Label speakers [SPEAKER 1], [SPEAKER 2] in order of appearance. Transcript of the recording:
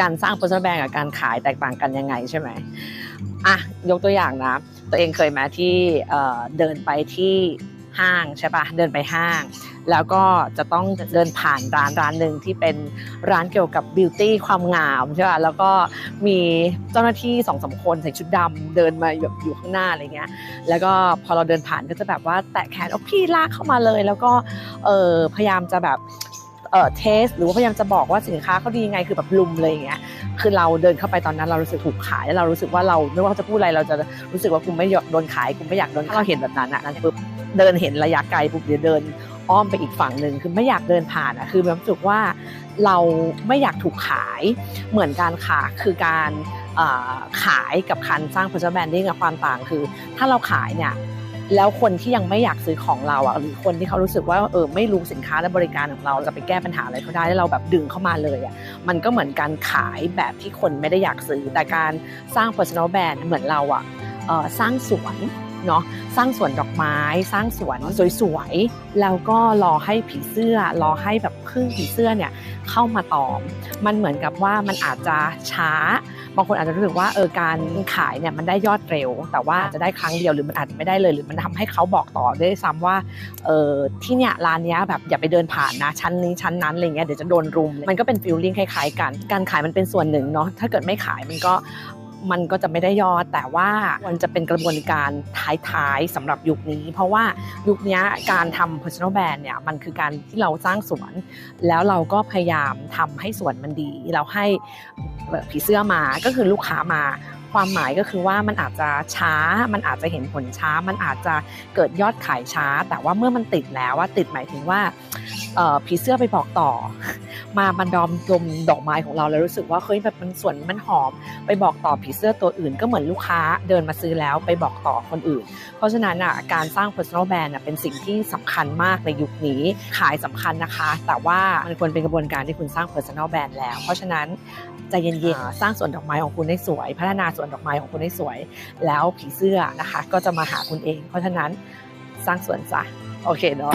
[SPEAKER 1] การสร้าง personal brand กับการขายแตกต่างกันยังไงใช่ไหมอะยกตัวอย่างนะ ตัวเองเคยมาที่เดินไปที่ห้างใช่ปะเดินไปห้าง แล้วก็จะต้องเดินผ่านร้านร้านหนึ่งที่เป็นร้านเกี่ยวกับบิวตี้ความงามใช่ปะแล้วก็มีเจ้าหน้าที่สองสามคนใส่ชุดดำเดินมาแบบอยู่ข้างหน้าอะไรเงี้ยแล้วก็พอเราเดินผ่านก็จะแบบว่าแตะแขนเอาพี่ลากเข้ามาเลย แล้วก็เออพยายามจะแบบ เออเทส หรือว่าพยายามจะบอกว่าสินค้าเขาดียังไงคือแบบลุมเลยอย่างเงี้ยคือเราเดินเข้าไปตอนนั้นเรารู้สึกถูกขายแล้วเรารู้สึกว่าเราไม่ว่าเขาจะพูดอะไรเราจะรู้สึกว่ากูไม่อยากโดนขายกูไม่อยากโดนถ้าเราเห็นแบบนั้นอะนั้นปุ๊บเดินเห็นระยะไกลปุ๊บเดี๋ยวเดินอ้อมไปอีกฝั่งหนึ่งคือไม่อยากเดินผ่านอะคือแบบรู้สึกว่าเราไม่อยากถูกขายเหมือนการขายคือการขายกับการสร้าง personal branding ความต่างคือ ถ้าเราขายเนี่ย แล้วคนที่ยังไม่อยากซื้อของเราอะหรือคนที่เขารู้สึกว่าเออไม่รู้สินค้าและบริการของเราจะไปแก้ปัญหาอะไรเขาได้แล้วเราแบบดึงเข้ามาเลยอะมันก็เหมือนการขายแบบที่คนไม่ได้อยากซื้อแต่การสร้าง personal brand เหมือนเราอะ สร้างสวนเนาะสร้างสวนดอกไม้ สร้างสวนสวยๆ แล้วก็รอให้ผีเสื้อ รอให้แบบพึ่งผีเสื้อเนี่ยเข้ามาตอม มันเหมือนกับว่ามันอาจจะช้า บางคนอาจจะรู้สึกว่าเออการขายเนี่ยมันได้ยอดเร็ว แต่ว่าอาจจะได้ครั้งเดียวหรือมันอาจจะไม่ได้เลย หรือมันทำให้เขาบอกต่อได้วยซ้ำว่าเออที่เนี่ยร้านเนี้ยแบบอย่าไปเดินผ่านนะชั้นนี้ชั้นนั้นอะไรเงี้ยเดี๋ยวจะโดนรุม มันก็เป็นฟิลลิ่งคล้ายๆกัน การขายมันเป็นส่วนหนึ่งเนาะถ้าเกิดไม่ขายมันก็ มันก็จะไม่ได้ยอดแต่ว่ามันจะเป็นกระบวนการท้ายๆสำหรับยุคนี้ เพราะว่ายุคนี้การทำ personal brand เนี่ยมันคือการที่เราสร้างสวน แล้วเราก็พยายามทำให้สวนมันดี เราให้ผีเสื้อมาก็คือลูกค้ามาความหมายก็คือว่ามันอาจจะช้า มันอาจจะเห็นผลช้า มันอาจจะเกิดยอดขายช้า แต่ว่าเมื่อมันติดแล้วว่าติดหมายถึงว่าผีเสื้อไปบอกต่อ มามันดอมดมดอกไม้ของเราแล้วรู้สึกว่าเฮ้ยแบบมันสวนมันหอม ไปบอกต่อผีเสื้อตัวอื่น ก็เหมือนลูกค้าเดินมาซื้อแล้วไปบอกต่อคนอื่น เพราะฉะนั้นอะการสร้าง personal brand อะเป็นสิ่งที่สำคัญมากในยุคนี้ขายสำคัญนะคะ แต่ว่ามันควรเป็นกระบวนการที่คุณสร้าง personal brand แล้ว เพราะฉะนั้นใจเย็นๆสร้างสวนดอกไม้ของคุณให้สวย พัฒนาสวนดอกไม้ของคุณให้สวย แล้วผีเสื้อนะคะ ก็จะมาหาคุณเอง เพราะฉะนั้นสร้างสวนซะโอเคเนาะ